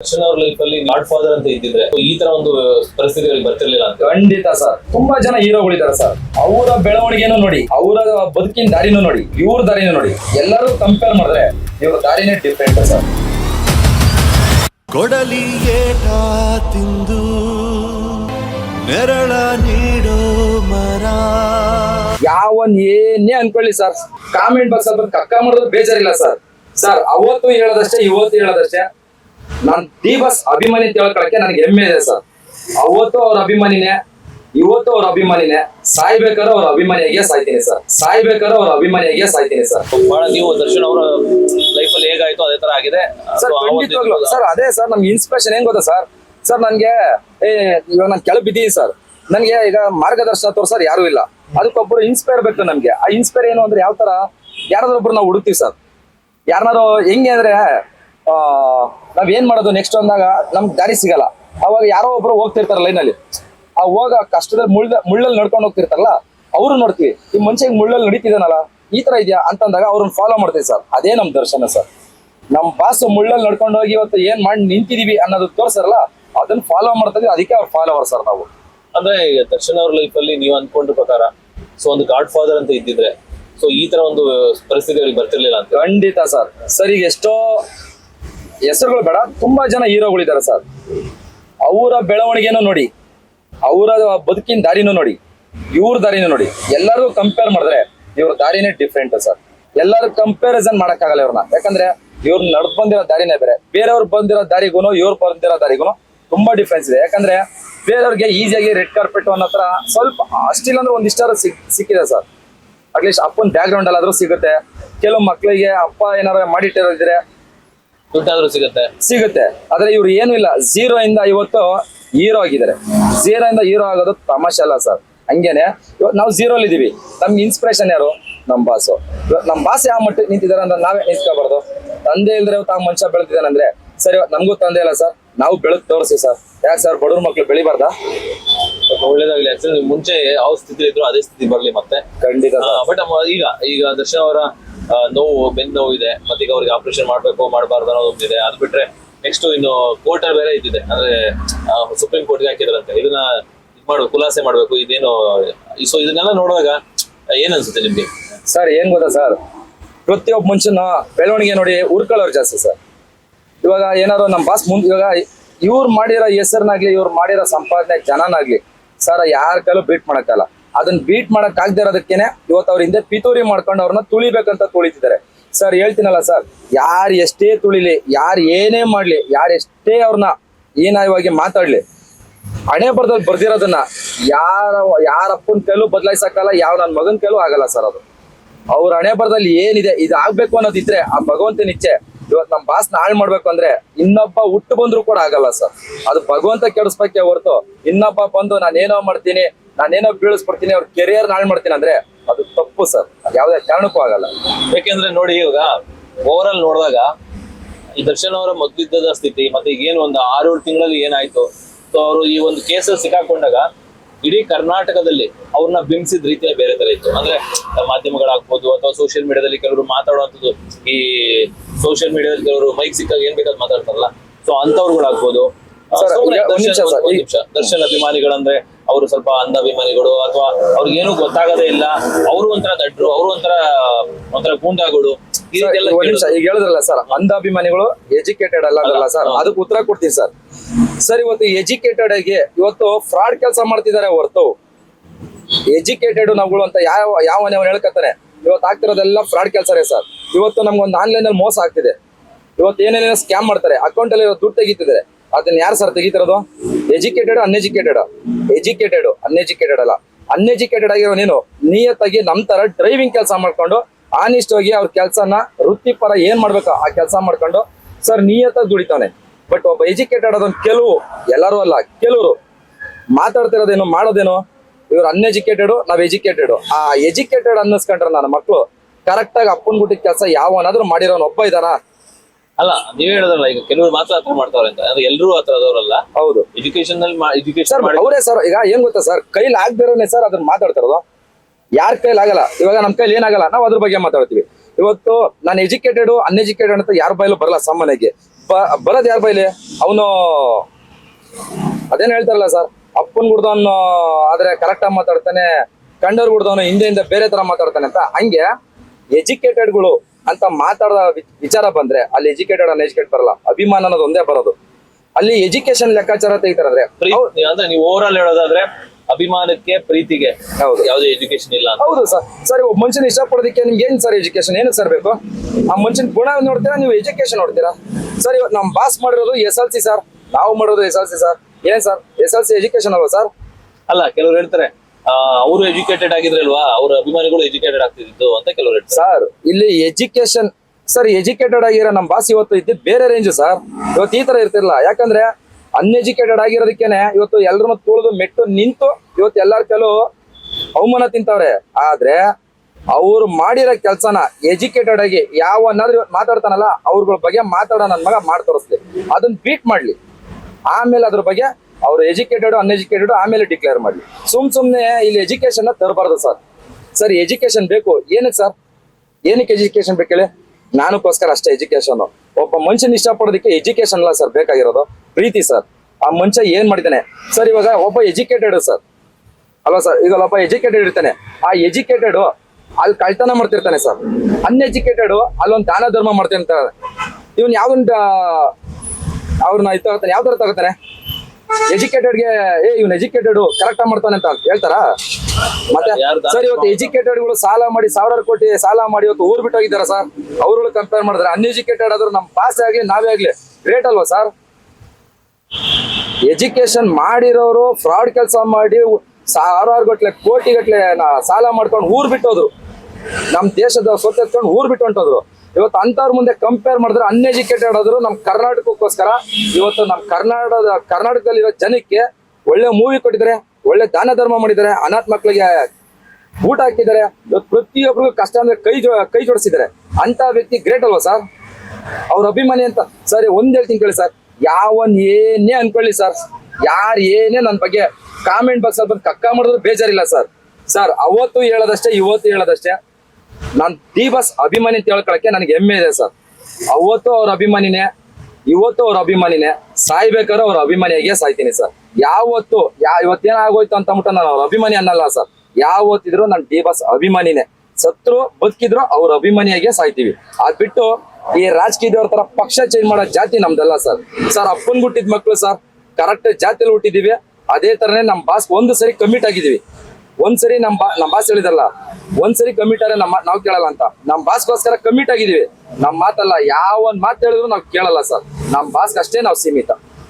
ದರ್ಶನ್ ಅವ್ರ ಲೈಫ್ ಅಲ್ಲಿ god father ಅಂತ ಇದ್ದಿದ್ರೆ ಈ ತರ ಒಂದು ಪರಿಸ್ಥಿತಿಗಳಿಗೆ ಬರ್ತಿರ್ಲಿಲ್ಲ ಅಂತ. ಖಂಡಿತ ಸರ್ ತುಂಬಾ ಜನ ಹೀರೋಗಳಿದ್ದಾರೆ ಸರ್ ಅವರ ಬೆಳವಣಿಗೆನೂ ನೋಡಿ ಅವರ ಬದುಕಿನ ದಾರಿನೂ ನೋಡಿ ಇವ್ರ ದಾರಿನೂ ನೋಡಿ ಎಲ್ಲರೂ ಕಂಪೇರ್ ಮಾಡಿದ್ರೆ ಇವ್ರ ದಾರಿನೇ ಡಿಫ್ರೆಂಟ್ ಸರ್ ಕೊಡಲಿ ಏಟ ತಿಂದು ನೆರಳ ನೀಡೋ ಮರ. ಯಾವನ್ ಏನೇ ಅನ್ಕೊಳ್ಳಿ ಸರ್ ಕಾಮೆಂಟ್ ಬಾಕ್ಸ್ ಅಲ್ಲಿ ಕಕ್ಕ ಮಾಡಿದ್ರೆ ಬೇಜಾರಿಲ್ಲ ಸರ್ ಸರ್ ಅವತ್ತು ಹೇಳದಷ್ಟೇ ಇವತ್ತು ಹೇಳೋದಷ್ಟೇ. ನಾನ್ ಡಿ ಬಸ್ ಅಭಿಮಾನಿ ಅಂತ ಹೇಳ್ಕೊಳಕ್ಕೆ ನನಗೆ ಹೆಮ್ಮೆ ಇದೆ ಸರ್. ಅವತ್ತು ಅವ್ರ ಅಭಿಮಾನಿನೇ ಇವತ್ತು ಅವ್ರ ಅಭಿಮಾನಿನೇ ಸಾಯ್ಬೇಕಾದ್ರೆ ಅವ್ರ ಅಭಿಮಾನಿಯಾಗೆ ಸಾಯ್ತೀನಿ ಸರ್. ಸಾಯ್ಬೇಕಾದ್ರೆ ಅವ್ರ ಅಭಿಮಾನಿಯಾಗೆ ಸಾಯ್ತೀನಿ ಸರ್. ಬಹಳ ನೀವು ದರ್ಶನ್ ಅವರ ಲೈಫ್ ಅಲ್ಲಿ ಹೇಗಾಯ್ತು ಅದೇ ತರ ಆಗಿದೆ. ಸರ್ ಅದೇ ಸರ್ ನಮ್ಗೆ ಇನ್ಸ್ಪಿರೇಷನ್ ಹೆಂಗ್ ಗೊತ್ತಾ ಸರ್? ಸರ್ ನನ್ಗೆ ಏ ಇವಾಗ ನಾನು ಕೆಳಗೆ ಬಿದ್ದೀನಿ ಸರ್. ನನ್ಗೆ ಈಗ ಮಾರ್ಗದರ್ಶನ ತೋರ್ಸರ್ ಯಾರು ಇಲ್ಲ. ಅದಕ್ಕೊಬ್ರು ಇನ್ಸ್ಪೈರ್ ಬೇಕು ನಮ್ಗೆ. ಆ ಇನ್ಸ್ಪೈರ್ ಏನು ಅಂದ್ರೆ ಯಾವ ತರ ಯಾರಾದ್ರೂ ಒಬ್ರು ನಾವು ಹುಡುಕ್ತೀವಿ ಸರ್. ಯಾರನ್ನಾರು ಹೆಂಗೆ ಅಂದ್ರೆ ನಾವ್ ಏನ್ ಮಾಡೋದು ನೆಕ್ಸ್ಟ್ ಅಂದಾಗ ನಮ್ಗೆ ದಾರಿ ಸಿಗಲ್ಲ. ಅವಾಗ ಯಾರೋ ಒಬ್ರು ಹೋಗ್ತಿರ್ತಾರ ಲೈನಲ್ಲಿ ಆ ಹೋಗ ಕಷ್ಟದಲ್ಲಿ ಮುಳ್ಳ ಮುಳ್ಳಲ್ಲಿ ನಡ್ಕೊಂಡು ಹೋಗ್ತಿರ್ತಾರಲ್ಲ ಅವರು ನೋಡ್ತೀವಿ ಈ ಮನುಷ್ಯ ಮುಳ್ಳಲ್ಲಿ ನಡೀತಿದಾನಲ್ಲ ಈ ತರ ಇದೆಯಾ ಅಂತಂದಾಗ ಅವ್ರನ್ನ ಫಾಲೋ ಮಾಡ್ತೀವಿ ಸರ್ ಅದೇ ನಮ್ ದರ್ಶನ ಸರ್ ನಮ್ ಬಾಸ್ ಮುಳ್ಳಲ್ಲಿ ನಡ್ಕೊಂಡು ಹೋಗಿ ಇವತ್ತು ಏನ್ ಮಾಡಿ ನಿಂತಿದೀವಿ ಅನ್ನೋದು ತೋರ್ಸಾರಲ್ಲ ಅದನ್ನ ಫಾಲೋ ಮಾಡ್ತಾ ಇದೀವಿ ಅದಕ್ಕೆ ಅವ್ರ ಫಾಲೋವರ್ ಸರ್ ನಾವು. ಅಂದ್ರೆ ದರ್ಶನ್ ಅವ್ರ ಲೈಫ್ ಅಲ್ಲಿ ನೀವು ಅನ್ಕೊಂಡ ಪ್ರಕಾರ ಸೊ ಒಂದು ಗಾಡ್ ಫಾದರ್ ಅಂತ ಇದ್ದಿದ್ರೆ ಸೊ ಈ ತರ ಒಂದು ಪರಿಸ್ಥಿತಿ ಅವ್ರಿಗೆ ಬರ್ತಿರ್ಲಿಲ್ಲ ಅಂತ. ಖಂಡಿತ ಸರ್ ಸರ್ ಈಗ ಎಷ್ಟೋ ಹೆಸರುಗಳು ಬೇಡ, ತುಂಬಾ ಜನ ಹೀರೋಗಳಿದ್ದಾರೆ ಸರ್. ಅವರ ಬೆಳವಣಿಗೆನೂ ನೋಡಿ, ಅವರ ಬದುಕಿನ ದಾರಿನೂ ನೋಡಿ, ಇವ್ರ ದಾರಿನೂ ನೋಡಿ ಎಲ್ಲರೂ ಕಂಪೇರ್ ಮಾಡಿದ್ರೆ ಇವ್ರ ದಾರಿನೇ ಡಿಫ್ರೆಂಟ್ ಸರ್. ಎಲ್ಲರೂ ಕಂಪ್ಯಾರಿಸನ್ ಮಾಡಕ್ಕಾಗಲ್ಲ ಇವ್ರನ್ನ. ಯಾಕಂದ್ರೆ ಇವ್ರು ನಡ್ದು ಬಂದಿರೋ ದಾರಿನೇ ಬೇರೆ. ಬೇರೆಯವ್ರು ಬಂದಿರೋ ದಾರಿಗೂ ಇವ್ರು ಬಂದಿರೋ ದಾರಿಗೂ ತುಂಬಾ ಡಿಫ್ರೆನ್ಸ್ ಇದೆ. ಯಾಕಂದ್ರೆ ಬೇರೆಯವ್ರಿಗೆ ಈಸಿಯಾಗಿ ರೆಡ್ ಕಾರ್ಪೆಟ್ ಅನ್ನೋ ಹತ್ರ ಸ್ವಲ್ಪ ಅಷ್ಟಿಲ್ಲ ಅಂದ್ರೆ ಒಂದಿಷ್ಟಾರು ಸಿಕ್, ಸಿಕ್ಕಿದೆ ಸರ್. ಅಟ್ಲೀಸ್ಟ್ ಅಪ್ಪನ ಬ್ಯಾಕ್ ಗ್ರೌಂಡ್ ಅಲ್ಲಾದ್ರೂ ಸಿಗುತ್ತೆ. ಕೆಲವು ಮಕ್ಕಳಿಗೆ ಅಪ್ಪ ಏನಾರ ಮಾಡಿಟ್ಟಿರೋದಿದ್ರೆ ದುಡ್ಡಾದ್ರೂ ಸಿಗುತ್ತೆ. ಸಿಗುತ್ತೆ. ಆದ್ರೆ ಇವ್ರು ಏನು ಇಲ್ಲ ಝೀರೋ ಇಂದ ಇವತ್ತು ಹೀರೋ ಆಗಿದ್ದಾರೆ. ಝೀರೋ ಇಂದ ಹೀರೋ ಆಗೋದು ತಮಾಷೆ ಅಲ್ಲ ಸರ್. ಹಂಗೇನೆ ಇವತ್ತು ನಾವು ಝೀರೋಲ್ ಇದೀವಿ. ನಮ್ಗೆ ಇನ್ಸ್ಪಿರೇಷನ್ ಯಾರು? ನಮ್ ಬಾಸು. ಇವತ್ತು ನಮ್ಮ ಬಾಸ್ ಯಾವ ಮಟ್ಟಿಗೆ ನಿಂತಿದಾರೆ ಅಂತ ನಾವೇ ನಿಂತ್ಕೋಬಾರ್ದು. ತಂದೆ ಇಲ್ದ್ರೆ ಇವತ್ತು ಆ ಮನುಷ್ಯ ಬೆಳೆದಿದ್ದಾನೆ ಅಂದ್ರೆ ಸರಿ ಇವತ್ತು ನಮಗೂ ತಂದೆ ಇಲ್ಲ ಸರ್. ನಾವು ಬೆಳಕು ತೋರಿಸಿ ಸರ್. ಯಾಕೆ ಸರ್? ಬಡವ್ರ ಮಕ್ಳು ಬೆಳಿಬಾರ್ದಾ? ಒಳ್ಳೇದಾಗ್ಲಿ. ಆಕ್ಚುಲಿ ನೀವು ಮುಂಚೆ ಯಾವ ಸ್ಥಿತಿ ಇದ್ರು ಅದೇ ಸ್ಥಿತಿ ಬರ್ಲಿ ಮತ್ತೆ. ಖಂಡಿತ ಬಟ್ ಈಗ ಈಗ ದರ್ಶನ್ ಅವರ ನೋವು, ಬೆನ್ನು ನೋವು ಇದೆ, ಮತ್ತೆ ಈಗ ಅವ್ರಿಗೆ ಆಪರೇಷನ್ ಮಾಡಬೇಕು, ಮಾಡಬಾರ್ದು ಅನ್ನೋದು ಇದೆ ಅದು ಬಿಟ್ರೆ ನೆಕ್ಸ್ಟ್ ಇನ್ನು ಕೋರ್ಟ್ ಬೇರೆ ಇದ್ದಿದೆ. ಅಂದ್ರೆ ಸುಪ್ರೀಂ ಕೋರ್ಟ್ಗೆ ಹಾಕಿದ್ರಂತೆ. ಇದನ್ನ ಇದ್ ಮಾಡ್ಬೇಕು ಖುಲಾಸೆ ಮಾಡ್ಬೇಕು, ಇದೇನು ಸೊ ಇದನ್ನೆಲ್ಲ ನೋಡುವಾಗ ಏನ್ ಅನ್ಸುತ್ತೆ ನಿಮ್ಗೆ? ಸರ್, ಏನ್ ಗೊತ್ತಾ ಸರ್? ಪ್ರತಿಯೊಬ್ಬ ಮನುಷ್ಯನ ಬೆಳವಣಿಗೆ ನೋಡಿ ಉರ್ಕೊಳ್ಳೋರ್ ಜಾಸ್ತಿ ಸರ್. ಇವಾಗ ಏನಾದ್ರು ನಮ್ಮ ಬಾಸ್ ಮುಂದೆ, ಇವಾಗ ಇವ್ರು ಮಾಡಿರೋ ಹೆಸರ್ನಾಗ್ಲಿ, ಇವ್ರು ಮಾಡಿರೋ ಸಂಪಾದನೆ ಜನನಾಗ್ಲಿ, ಸರ್, ಯಾರ ಕೈಲೂ ಬೀಟ್ ಮಾಡಕ್ಕಲ್ಲ. ಅದನ್ನ ಬೀಟ್ ಮಾಡಕ್ ಆಗದೆ ಇರೋದಕ್ಕೇನೆ ಇವತ್ತು ಅವ್ರ ಹಿಂದೆ ಪಿತೂರಿ ಮಾಡ್ಕೊಂಡು ಅವ್ರನ್ನ ತುಳಿಬೇಕಂತ ತುಳಿತಿದ್ದಾರೆ. ಸರ್, ಹೇಳ್ತೀನಲ್ಲ ಸರ್, ಯಾರು ಎಷ್ಟೇ ತುಳಿಲಿ, ಯಾರು ಏನೇ ಮಾಡ್ಲಿ, ಯಾರು ಎಷ್ಟೇ ಅವ್ರನ್ನ ಹೀನಾಯವಾಗಿ ಮಾತಾಡ್ಲಿ ಹಣೆ ಬರ್ದಲ್ಲಿ ಬರ್ದಿರೋದನ್ನ ಯಾರ ಅಪ್ಪನ ಕೈಲೂ ಬದಲಾಯಿಸಕ್ಕಲ್ಲ ಯಾವ ನನ್ನ ಮಗನ ಕೈಲೂ ಆಗಲ್ಲ ಸರ್ ಅದು. ಅವ್ರ ಹಣೆ ಬರದಲ್ಲಿ ಏನಿದೆ, ಇದು ಆಗ್ಬೇಕು ಅನ್ನೋದಿದ್ರೆ ಆ ಭಗವಂತನ ಇಚ್ಛೆ ಇವತ್ತು ನಮ್ಮ ಬಾಸ್ನ ಹಾಳು ಮಾಡ್ಬೇಕು ಅಂದ್ರೆ ಇನ್ನೊಬ್ಬ ಹುಟ್ಟು ಬಂದ್ರು ಕೂಡ ಆಗಲ್ಲ ಸರ್. ಅದು ಭಗವಂತ ಕೆಡಿಸ್ಬೇಕೆ ಹೊರತು ಇನ್ನೊಬ್ಬ ಬಂದು ಏನೋ ಮಾಡ್ತೀನಿ ನಾನೇನೋ ಬೀಳಿಸ್ಬಿಡ್ತೀನಿ ಅವ್ರ ಕೆರಿಯರ್ ನಾಳೆ ಮಾಡ್ತೀನಿ ಅಂದ್ರೆ ಅದು ತಪ್ಪು ಸರ್. ಯಾವ್ದೇ ಯಾವುದೇ ಕಾರಣಕ್ಕೂ ಆಗಲ್ಲ. ಯಾಕೆಂದ್ರೆ ನೋಡಿ ಇವಾಗ ಓವರ್ ಆಲ್ ನೋಡಿದಾಗ ಈ ದರ್ಶನ್ ಅವರ ಮೊದಲಿದ್ದದ ಸ್ಥಿತಿ ಮತ್ತೆ ಈಗ ಏನು ಒಂದು ಆರು ಏಳು ತಿಂಗಳಲ್ಲಿ ಏನಾಯ್ತು ಸೊ ಅವರು ಈ ಒಂದು ಕೇಸಲ್ಲಿ ಸಿಕ್ಕಾಕೊಂಡಾಗ ಇಡೀ ಕರ್ನಾಟಕದಲ್ಲಿ ಅವ್ರನ್ನ ಬಿಂಬಿಸಿದ ರೀತಿಯ ಬೇರೆ ತರ ಇತ್ತು. ಅಂದ್ರೆ ಮಾಧ್ಯಮಗಳಾಗ್ಬೋದು ಅಥವಾ ಸೋಷಿಯಲ್ ಮೀಡಿಯಾದಲ್ಲಿ ಕೆಲವರು ಮಾತಾಡುವಂಥದ್ದು ಈ ಸೋಷಿಯಲ್ ಮೀಡಿಯಾದಲ್ಲಿ ಕೆಲವರು ಮೈಕ್ ಸಿಕ್ಕಾಗ ಏನ್ ಬೇಕಾದ್ ಮಾತಾಡ್ತಾರಲ್ಲ. ಸೊ ಅಂತವ್ರುಗಳಾಗ್ಬೋದು ದರ್ಶನ್ ಅಭಿಮಾನಿಗಳಂದ್ರೆ ಅವರು ಸ್ವಲ್ಪ ಅಂಧಾಭಿಮಾನಿಗಳು ಅಥವಾ ಅವ್ರಿಗೆ ಏನು ಗೊತ್ತಾಗದೇ ಇಲ್ಲ ಅವರು ಒಂಥರ ದಡ್ರು ಅವರು ಒಂಥರ ಒಂಥರ ಗೂಂಡಾಗಳು ಈ ರೀತಿ ಎಲ್ಲ ಒಂದ್ ನಿಮಿಷ ಈಗ ಹೇಳಿದ್ರಲ್ಲ ಸರ್ ಅಂಧ ಅಭಿಮಾನಿಗಳು ಎಜುಕೇಟೆಡ್ ಅಲ್ಲ ಸರ್. ಅದಕ್ಕೆ ಉತ್ತರ ಕೊಡ್ತೀನಿ ಸರ್. ಸರ್ ಇವತ್ತು ಎಜುಕೇಟೆಡ್ ಆಗಿ ಇವತ್ತು ಫ್ರಾಡ್ ಕೆಲಸ ಮಾಡ್ತಿದ್ದಾರೆ ಹೊರತು. ಎಜುಕೇಟೆಡ್ ನಾವುಗಳು ಅಂತ ಯಾವ ಯಾವ ಅವನು ಹೇಳ್ಕತ್ತಾನೆ ಇವತ್ತು ಆಗ್ತಿರೋದೆಲ್ಲ ಫ್ರಾಡ್ ಕೆಲಸನೇ ಸರ್. ಇವತ್ತು ನಮ್ಗೊಂದು ಆನ್ಲೈನ್ ಅಲ್ಲಿ ಮೋಸ ಆಗ್ತಿದೆ. ಇವತ್ತು ಏನೇನೇನೋ ಸ್ಕ್ಯಾಮ್ ಮಾಡ್ತಾರೆ ಅಕೌಂಟ್ ಅಲ್ಲಿ ದುಡ್ಡು ತೆಗಿತಿದ್ದಾರೆ. ಅದನ್ನ ಯಾರು ಸರ್ ತೆಗಿತಿರೋದು? ಎಜುಕೇಟೆಡ್ ಅನ್ಎಜುಕೇಟೆಡ್ ಎಜುಕೇಟೆಡ್ ಅನ್ಎಜುಕೇಟೆಡ್ ಅಲ್ಲ. ಅನ್ಎಜುಕೇಟೆಡ್ ಆಗಿರೋ ನೀನು ನಿಯತ್ತಾಗಿ ನಮ್ ತರ ಡ್ರೈವಿಂಗ್ ಕೆಲಸ ಮಾಡ್ಕೊಂಡು ಆನೆಸ್ಟ್ ಹೋಗಿ ಅವ್ರ ಕೆಲಸನ ವೃತ್ತಿಪರ ಏನ್ ಮಾಡ್ಬೇಕು ಆ ಕೆಲಸ ಮಾಡ್ಕೊಂಡು, ಸರ್ ನಿಯತ್ತಾಗಿ ದುಡಿತಾನೆ. ಬಟ್ ಒಬ್ಬ ಎಜುಕೇಟೆಡ್ ಅದೊಂದು ಕೆಲವು, ಎಲ್ಲರೂ ಅಲ್ಲ, ಕೆಲವರು ಮಾತಾಡ್ತಿರೋದೇನು, ಮಾಡೋದೇನು? ಇವ್ರು ಅನ್ಎಜುಕೇಟೆಡ್ ನಾವ್ ಎಜುಕೇಟೆಡ್ ಆ ಎಜುಕೇಟೆಡ್ ಅನ್ನಿಸ್ಕೊಂಡ್ರೆ ನನ್ನ ಮಕ್ಕಳು ಕರೆಕ್ಟ್ ಆಗಿ ಅಪ್ಪನ್ ಗುಟ್ಟಿದ ಕೆಲಸ ಯಾವನಾದ್ರೂ ಮಾಡಿರೋನ್ ಒಬ್ಬ ಇದಾನ ಅಲ್ಲ ನೀವ್ ಹೇಳಿದ್ರಲ್ಲ ಈಗ ಕೆಲವರು ಮಾತ್ರ ಆತರ ಮಾಡ್ತಾವ್ರೆ ಅಂತ. ಅಂದ್ರೆ ಎಲ್ಲರೂ ಆತರ ಅದವರಲ್ಲ ಹೌದು. ಎಜುಕೇಶನ್ನಲ್ಲಿ ಸರ್ ಎಜುಕೇಶನ್ ಮಾಡಿ ಅವರೇ ಸರ್ ಈಗ ಏನ್ ಗೊತ್ತಾ ಸರ್? ಕೈಲಿ ಆಗ್ದಿರೋನೆ ಸರ್ ಅದನ್ನ ಮಾತಾಡ್ತಿರೋದು. ಯಾರ ಕೈಲಿ ಆಗಲ್ಲ? ಇವಾಗ ನಮ್ ಕೈಲಿ ಏನಾಗಲ್ಲ ನಾವು ಅದ್ರ ಬಗ್ಗೆ ಮಾತಾಡ್ತೀವಿ. ಇವತ್ತು ನಾನು ಎಜುಕೇಟೆಡ್ ಅನ್ಎಜುಕೇಟೆಡ್ ಅಂತ ಯಾರ ಬಾಯಲ್ಲೂ ಬರಲ್ಲ ಸಾಮಾನ್ಯಕ್ಕೆ ಬರೋದ್ ಯಾರ ಬೈಲಿ ಅವನು ಅದೇನ್ ಹೇಳ್ತಾರಲ್ಲ ಸರ್? ಅಪ್ಪನ್ ಗುಡ್ದವನು ಆದ್ರೆ ಕರೆಕ್ಟ್ ಆಗಿ ಮಾತಾಡ್ತಾನೆ. ಕಂಡವ್ರು ಗುಡ್ದವನು ಹಿಂದೆಯಿಂದ ಬೇರೆ ತರ ಮಾತಾಡ್ತಾನೆ ಅಂತ. ಹಂಗೆ ಎಜುಕೇಟೆಡ್ಗಳು ಅಂತ ಮಾತಾಡೋ ವಿಚಾರ ಬಂದ್ರೆ ಅಲ್ಲಿ ಎಜುಕೇಟೆಡ್ ಅನ್ಎಜುಕೇಟ್ ಬರಲ್ಲ. ಅಭಿಮಾನ ಅನ್ನೋದು ಒಂದೇ ಬರೋದು. ಅಲ್ಲಿ ಎಜುಕೇಶನ್ ಲೆಕ್ಕಾಚಾರ ತೆಗಿತಾರಂದ್ರೆ ಅಂದ್ರೆ ನೀವು ಓವರ್ ಆಲ್ ಹೇಳೋದಾದ್ರೆ ಅಭಿಮಾನಕ್ಕೆ ಪ್ರೀತಿಗೆ ಹೌದು. ಯಾವುದೇ ಎಜುಕೇಶನ್ ಇಲ್ಲ ಹೌದು ಸರ್. ಸರ್ ಒಬ್ಬ ಮನುಷ್ಯನ ಇಷ್ಟಪಡೋದಕ್ಕೆ ನಿಮ್ಗೆ ಏನ್ ಸರ್ ಎಜುಕೇಶನ್ ಏನು ಸರ್ ಬೇಕು? ಆ ಮನುಷ್ಯನ ಗುಣ ನೋಡ್ತೀರಾ ನೀವು ಎಜುಕೇಶನ್ ನೋಡ್ತೀರಾ? ಸರ್ ಇವತ್ತು ನಮ್ಮ ಬಾಸ್ ಮಾಡಿರೋದು ಎಸ್ ಎಲ್ ಸಿ ಸರ್. ನಾವು ಮಾಡೋದು ಎಸ್ ಎಲ್ ಸಿ ಸರ್. ಏನ್ sir? S L C education ಅಲ್ವಾ ಸರ್? ಅಲ್ಲ ಕೆಲವರು ಹೇಳ್ತಾರೆ ಅವರು ಎಜುಕೇಟೆಡ್ ಆಗಿದ್ರಲ್ವಾ? ಅವ್ರ ಅಭಿಮಾನಿಗಳು ಎಜುಕೇಟೆಡ್ ಆಗ್ತಿದ್ದು ಅಂತ ಕೆಲವರು ಸರ್ ಇಲ್ಲಿ ಎಜುಕೇಶನ್ ಸರ್ ಎಜುಕೇಟೆಡ್ ಆಗಿರೋ ನಮ್ಮ ಬಾಸ್ ಇವತ್ತು ಇದ್ದಿದ್ದು ಬೇರೆ ರೇಂಜ್ ಸರ್ ಇವತ್ತು ಈ ತರ ಇರ್ತಿರ್ಲಿಲ್ಲ. ಯಾಕಂದ್ರೆ ಅನ್ಎಜುಕೇಟೆಡ್ ಆಗಿರೋದಕ್ಕೇನೆ ಇವತ್ತು ಎಲ್ಲರನ್ನ ತುಳಿದು ಮೆಟ್ಟು ನಿಂತು ಇವತ್ತು ಎಲ್ಲರ ಕೆಲವು ಅವಮಾನ ತಿಂತವ್ರೆ. ಆದ್ರೆ ಅವ್ರು ಮಾಡಿರೋ ಕೆಲಸನ ಎಜುಕೇಟೆಡ್ ಆಗಿ ಯಾವ ಮಾತಾಡ್ತಾನಲ್ಲ, ಅವ್ರಗಳ ಬಗ್ಗೆ ಮಾತಾಡೋ ನನ್ನ ಮಗ ಮಾಡಿ ತೋರಿಸ್ಲಿ ಅದನ್ನ ಬೀಟ್ ಮಾಡ್ಲಿ. ಆಮೇಲೆ ಅದ್ರ ಬಗ್ಗೆ ಅವ್ರು ಎಜುಕೇಟೆಡ್ ಅನ್ಎಜುಕೇಟೆಡ್ ಆಮೇಲೆ ಡಿಕ್ಲೇರ್ ಮಾಡಿ ಸುಮ್ ಸುಮ್ನೆ ಇಲ್ಲಿ ಎಜುಕೇಶನ್ ತರಬಾರ್ದು ಸರ್ ಸರ್ ಎಜುಕೇಶನ್ ಬೇಕು. ಏನಕ್ಕೆ ಸರ್ ಏನಕ್ಕೆ ಎಜುಕೇಶನ್ ಬೇಕೇಳಿ ನಾನಕ್ಕೋಸ್ಕರ ಅಷ್ಟೇ ಎಜುಕೇಶನ್ ಒಬ್ಬ ಮನುಷ್ಯನ ಇಷ್ಟಪಡೋದಕ್ಕೆ ಎಜುಕೇಶನ್ ಅಲ್ಲ ಸರ್ ಬೇಕಾಗಿರೋದು. ಪ್ರೀತಿ ಸರ್ ಆ ಮನುಷ್ಯ ಏನ್ ಮಾಡಿದ್ದಾನೆ? ಸರ್ ಇವಾಗ ಒಬ್ಬ ಎಜುಕೇಟೆಡ್ ಸರ್ ಅಲ್ವಾ ಸರ್ ಈಗ ಒಬ್ಬ ಎಜುಕೇಟೆಡ್ ಇರ್ತಾನೆ. ಆ ಎಜುಕೇಟೆಡ್ ಅಲ್ಲಿ ಕಳ್ತನ ಮಾಡ್ತಿರ್ತಾನೆ ಸರ್ ಅನ್ಎಜುಕೇಟೆಡ್ ಅಲ್ಲೊಂದು ದಾನ ಧರ್ಮ ಮಾಡ್ತಿರ್ತಾನೆ. ಇವನ್ ಯಾವೊಂದು ಅವ್ರನ್ನ ಇದು ತಗೋತಾನೆ? ಯಾವ ತಗೋತಾನೆ? ಎಜುಕೇಟೆಡ್ಗೆ ಏ ಇವ್ನ ಎಜುಕೇಟೆಡ್ ಕರೆಕ್ಟ್ ಮಾಡ್ತಾನೆ ಅಂತ ಹೇಳ್ತಾರಾ? ಮತ್ತೆ ಸರ್ ಇವತ್ತು ಎಜುಕೇಟೆಡ್ಗಳು ಸಾಲ ಮಾಡಿ ಸಾವಿರಾರು ಕೋಟಿ ಸಾಲ ಮಾಡಿ ಇವತ್ತು ಊರ್ ಬಿಟ್ಟು ಹೋಗಿದ್ದಾರೆ ಸರ್? ಅವ್ರುಗಳು ಕಂಪೇರ್ ಮಾಡಿದ್ರೆ ಅನ್ಎಜುಕೇಟೆಡ್ ಆದ್ರೂ ನಮ್ ಪಾಸ್ ಆಗ್ಲಿ ನಾವೇ ಆಗ್ಲಿ ಗ್ರೇಟ್ ಅಲ್ವಾ ಸರ್? ಎಜುಕೇಶನ್ ಮಾಡಿರೋರು ಫ್ರಾಡ್ ಕೆಲಸ ಮಾಡಿ ಸಾವಿರಾರು ಗಟ್ಲೆ ಕೋಟಿ ಗಟ್ಲೆ ಸಾಲ ಮಾಡ್ಕೊಂಡು ಊರ್ ಬಿಟ್ಟೋದ್ರು. ನಮ್ ದೇಶದ ಸ್ವತ್ತು ಎತ್ಕೊಂಡು ಊರ್ ಬಿಟ್ಟು ಹೊಂಟೋದ್ರು. ಇವತ್ತು ಅಂತವ್ರ ಮುಂದೆ ಕಂಪೇರ್ ಮಾಡಿದ್ರೆ ಅನ್ಎಜುಕೇಟೆಡ್ ಆದ್ರು ನಮ್ಮ ಕರ್ನಾಟಕಕ್ಕೋಸ್ಕರ ಇವತ್ತು ನಮ್ಮ ಕರ್ನಾಟಕದ, ಕರ್ನಾಟಕದಲ್ಲಿರೋ ಜನಕ್ಕೆ ಒಳ್ಳೆ ಮೂವಿ ಕೊಟ್ಟಿದ್ದಾರೆ, ಒಳ್ಳೆ ದಾನ ಧರ್ಮ ಮಾಡಿದ್ದಾರೆ, ಅನಾಥ ಮಕ್ಕಳಿಗೆ ಊಟ ಹಾಕಿದ್ದಾರೆ, ಇವತ್ತು ಪ್ರತಿಯೊಬ್ಬರಿಗೂ ಕಷ್ಟ ಅಂದ್ರೆ ಕೈ ಜೋ, ಕೈ ಜೋಡಿಸಿದ್ದಾರೆ. ಅಂತ ವ್ಯಕ್ತಿ ಗ್ರೇಟ್ ಅಲ್ವಾ ಸರ್ ಅವ್ರ ಅಭಿಮಾನಿ ಅಂತ. ಸರ್ ಒಂದ್ ಹೇಳ್ತೀನಿ ಕೇಳಿ ಸರ್ ಯಾವನ್ ಏನೇ ಅನ್ಕೊಳ್ಳಿ ಸರ್ ಯಾರು ಏನೇ ನನ್ನ ಬಗ್ಗೆ ಕಾಮೆಂಟ್ ಬಾಕ್ಸ್ ಅಲ್ಲಿ ಬಂದು ಕಕ್ಕ ಮಾಡಿದ್ರು ಬೇಜಾರಿಲ್ಲ ಸರ್ ಸರ್ ಅವತ್ತು ಹೇಳೋದಷ್ಟೇ, ಇವತ್ತು ಹೇಳೋದಷ್ಟೇ. ನಾನ್ ಟಿ ಬಸ್ ಅಭಿಮಾನಿ ಅಂತ ಹೇಳ್ಕೊಳಕ್ಕೆ ನನಗೆ ಹೆಮ್ಮೆ ಇದೆ ಸರ್. ಅವತ್ತು ಅವ್ರ ಅಭಿಮಾನಿನೇ, ಇವತ್ತು ಅವ್ರ ಅಭಿಮಾನಿನೇ, ಸಾಯ್ಬೇಕಾದ್ರೆ ಅವ್ರ ಅಭಿಮಾನಿಯಾಗೆ ಸಾಯ್ತೀನಿ ಸರ್. ಯಾವತ್ತು, ಯಾ, ಇವತ್ತೇನಾಗೋಯ್ತು ಅಂತ ಅಂದ್ಬಿಟ್ಟು ನಾನು ಅವ್ರ ಅಭಿಮಾನಿ ಅನ್ನಲ್ಲ ಸರ್. ಯಾವತ್ತಿದ್ರು ನಾನು ಡಿ ಬಸ್ ಅಭಿಮಾನಿನೇ. ಸತ್ರು ಬದುಕಿದ್ರು ಅವ್ರ ಅಭಿಮಾನಿಯಾಗೆ ಸಾಯ್ತೀವಿ. ಅದ್ ಬಿಟ್ಟು ಈ ರಾಜಕೀಯದವ್ರ ತರ ಪಕ್ಷ ಚೇಂಜ್ ಮಾಡೋ ಜಾತಿ ನಮ್ದಲ್ಲ ಸರ್. ಸರ್, ಅಪ್ಪನ್ ಹುಟ್ಟಿದ ಮಕ್ಳು ಸರ್ ಕರೆಕ್ಟ್ ಜಾತಿಯಲ್ಲಿ ಹುಟ್ಟಿದೀವಿ. ಅದೇ ತರನೇ ನಮ್ ಬಾಸ್ ಒಂದು ಸರಿ ಕಮಿಟ್ ಆಗಿದೀವಿ. ಒಂದ್ಸರಿ ನಮ್ ಬಾ ನಮ್ ಬಾಸ್ ಹೇಳಿದಲ್ಲ, ಒಂದ್ಸರಿ ಕಮಿಟ್ ಆದ್ರೆ ನಮ್ಮ ನಾವು ಕೇಳಲ್ಲ ಅಂತ. ನಮ್ ಬಾಸ್ಗೋಸ್ಕರ ಕಮಿಟ್ ಆಗಿದೀವಿ ನಮ್ ಮಾತಲ್ಲ ಯಾವ ಒಂದ್ ಮಾತು ಹೇಳಿದ್ರು ನಾವು ಕೇಳಲ್ಲ ಸರ್. ನಮ್ ಬಾಸ್ ಅಷ್ಟೇ ನಾವು ಸೀಮಿತ.